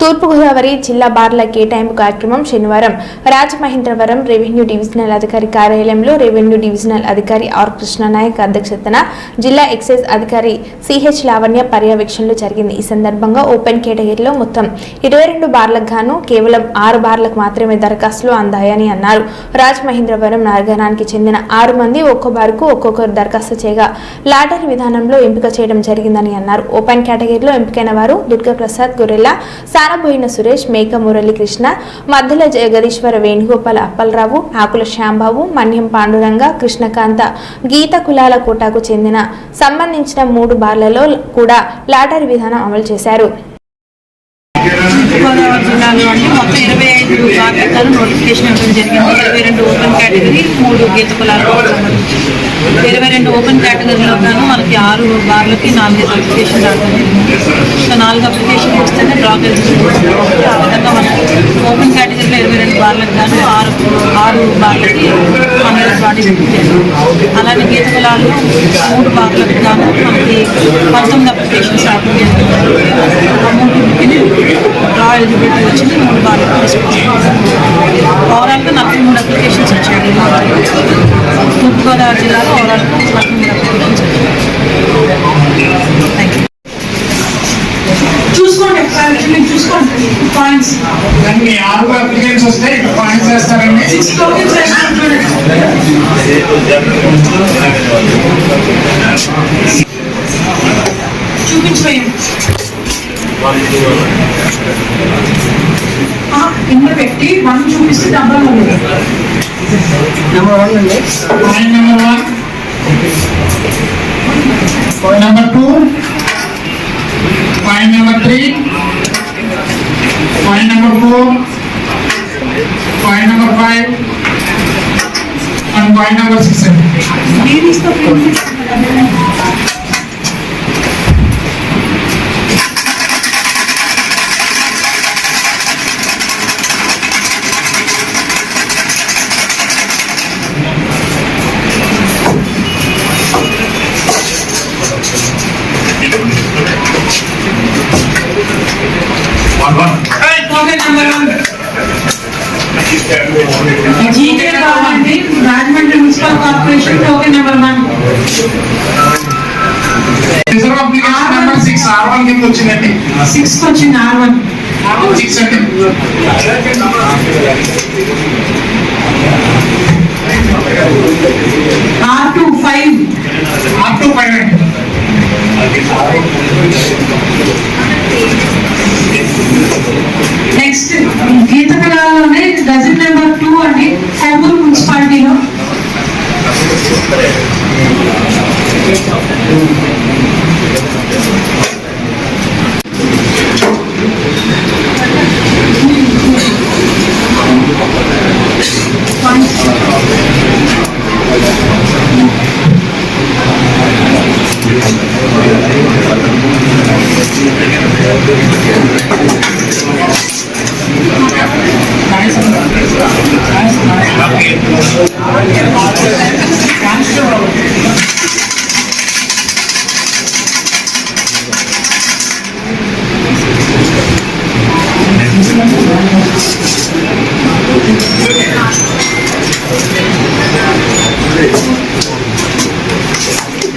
తూర్పుగోదావరి జిల్లా బార్ల కేటాయింపు కార్యక్రమం శనివారం రాజమహేంద్రవరం రెవెన్యూ డివిజనల్ అధికారి కార్యాలయంలో రెవెన్యూ డివిజనల్ అధికారి ఆర్ కృష్ణనాయక్ అధ్యక్షతన జిల్లా ఎక్సైజ్ అధికారి సిహెచ్ లావణ్య పర్యవేక్షణలో జరిగింది. ఈ సందర్భంగా ఓపెన్ కేటగిరీలో మొత్తం ఇరవై రెండు బార్లకు గాను కేవలం ఆరు బార్లకు మాత్రమే దరఖాస్తులు అందాయని అన్నారు. రాజమహేంద్రవరం నగరానికి చెందిన ఆరు మంది ఒక్కో బార్కు ఒక్కొక్కరు దరఖాస్తు చేయగా లాటరీ విధానంలో ఎంపిక చేయడం జరిగిందని అన్నారు. ఓపెన్ కేటగిరీలో ఎంపికైన వారు దుర్గాప్రసాద్ గొరెల్లా సారబోయిన సురేష్ మేక మురళీకృష్ణ మధ్యల జగదీశ్వర వేణుగోపాల అప్పలరావు ఆకుల శ్యాంబాబు మన్యం పాండురంగ కృష్ణకాంత గీత కులాల కోటాకు చెందిన సంబంధించిన మూడు బార్లలో కూడా లాటరీ విధానం అమలు చేశారు. జిల్లాలో మొత్తం ఇరవై ఐదు జాగ్రత్తలు నోటిఫికేషన్ ఇవ్వడం జరిగింది. ఇరవై రెండు ఓపెన్ కేటగిరీ మూడు గీత కులాలకు సంబంధించి. ఇరవై రెండు ఓపెన్ కేటగిరీలో గాను మనకి ఆరు బార్లకి నాలుగైదు అప్లికేషన్ రావడం జరిగింది. సో నాలుగు అప్లికేషన్ వస్తేనే డ్రా ఎలిజిబిలిటీ ఆ విధంగా మనకి ఓపెన్ కేటగిరీలో ఇరవై రెండు బార్లకు గాను ఆరు ఆరు బార్లకి హండ్రెడ్ బాడీ అలానే గీత కులాలు మూడు బార్లకు గాను మనకి పంతొమ్మిది అప్లికేషన్స్ రావడం జరిగింది. ఆ డ్రా ఎలిజిబిలిటీ వచ్చింది. మూడు బార్లకు తీసుకొచ్చాం ఓవరాల్గా నలభై మూడు అప్లికేషన్స్ వచ్చాయి. తూర్పుగోదావరి జిల్లాలో ఓవరాల్గా నలభై మూడు అప్లికేషన్స్ వచ్చాయి. థ్యాంక్ యూ చూసుకోండి పాయింట్స్ మీ ఆరు అప్లికేషన్స్ వస్తే ఇక్కడ పాయింట్స్ వేస్తారండి. సిక్స్ టోకెన్స్ కింద పెట్టి వన్ చూపిస్తే డబ్బా ఉంది point number one point number two point number three point number four point number five and point number six అండి టోకెన్ నెంబర్ వన్ జీకే కావాలండి Rajahmundry municipal corporation token number one reserve application number six R one కింద వచ్చిందండి six వచ్చింది R one six అండి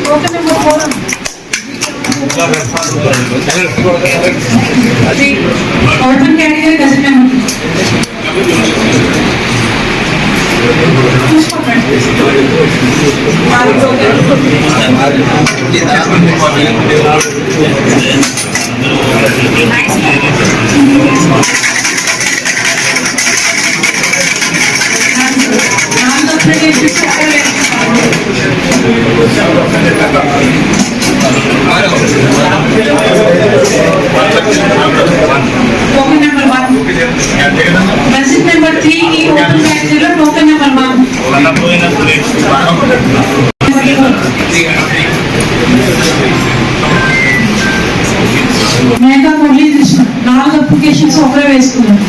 token number four open category dozen number three ఈ open కేటగిరీలో token number one Megha Muralikrishna నాలుగు applications ఒకరే వేసుకున్నాను